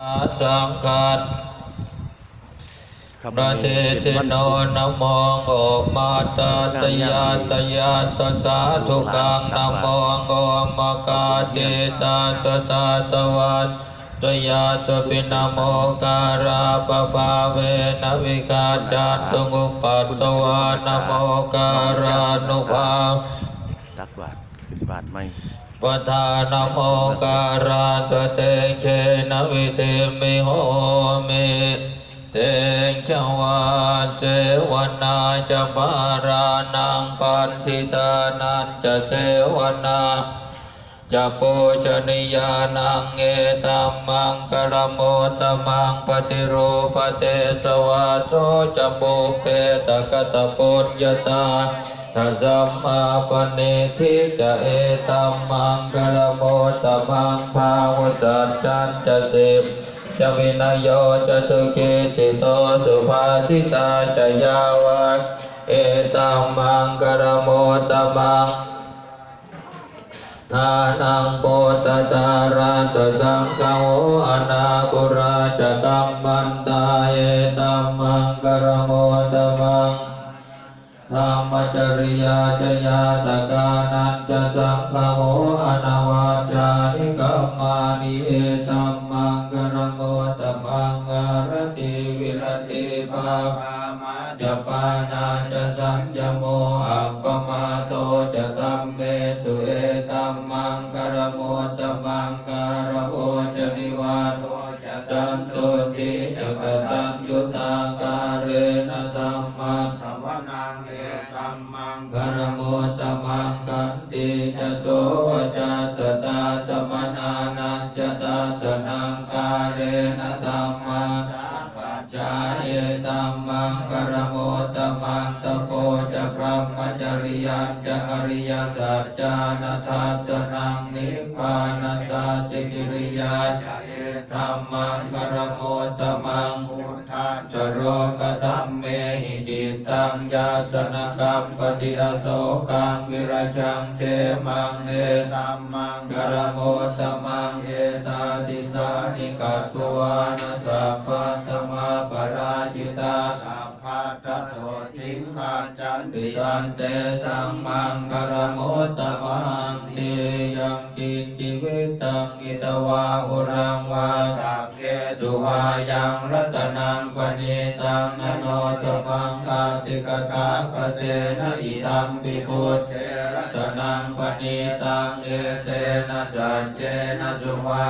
สังกัดครับประเทติโนนะโมโอมาตาตยาตยาตสาธุกังนะโมโอมกาเตตาสตาตวันตยาสปินะโมการาปภาเวนะวิกาจันตุงุปัตตวานะโมการานุภาตักบาทขึ้นบาทไหม ปทานโมการาสเตเชนวิเทมิโหมิเตงชวาเสวนาจะปารานังปันทิตานันจะเสวนาจะปูชนียานังเอตัมมังกรโมตมังปฏิรูปเตสวาโสจะปุเปตกตปุญญาตา ทัสมมาปณิทิกะเอตัมมังกรโมตมังภาวสัจจันจะสิบจะวินยโยจะสุกิจิโตสุภาสิตาจะยาวักเอตัมมังกรโมตมังทานังโปตตาราสสังฆโออนาคุราจะกัมมันตาเอตัมมังกรโมตมัง ธรรมจริยาจยาตกานันจะสังฆโหอนาวาจานิกัมมานิเอตัมมังกรโมตมังกรติวิรติภาปามาจะปานาจะสัญญโมอัปปมาโตจะตัมเมสุเอตัมมังกรโมตมังกรโมจะนิวาโตจะสันตุติจะกตัญยุตาการเรนต งเอตัมมังกรมุตมังกันติจะโสวจาสตาสมนานันจตาสนังกาเรนธรรมาจจาเอตัมมังกรมุตมังตโปจะพ ยันจะอริยสัจจานาทัสนังนิพพานาสัจกิริยาจะเอธรรมังกรโมตมังพุทธาสโรกตัมเมหิจิตตังยาสนกรรมปฏิอโศกังวิรจังเทมังเอตัมมังกรโมตมังเอตาติสานิกัตวานาสัพพะตมาปราชิตาสัพ ติงขาจันติตันเตสัมมังกรโมตมังเตยังกินจิวิตังกิตวาหุรังวาสักเกสุวายังรัตนังปณิตังนโนสมังกาติกกะกะเตนะอิทัมปิพุทธเทรัตนังปณิตังเอเตนะสัจเจนะสุวั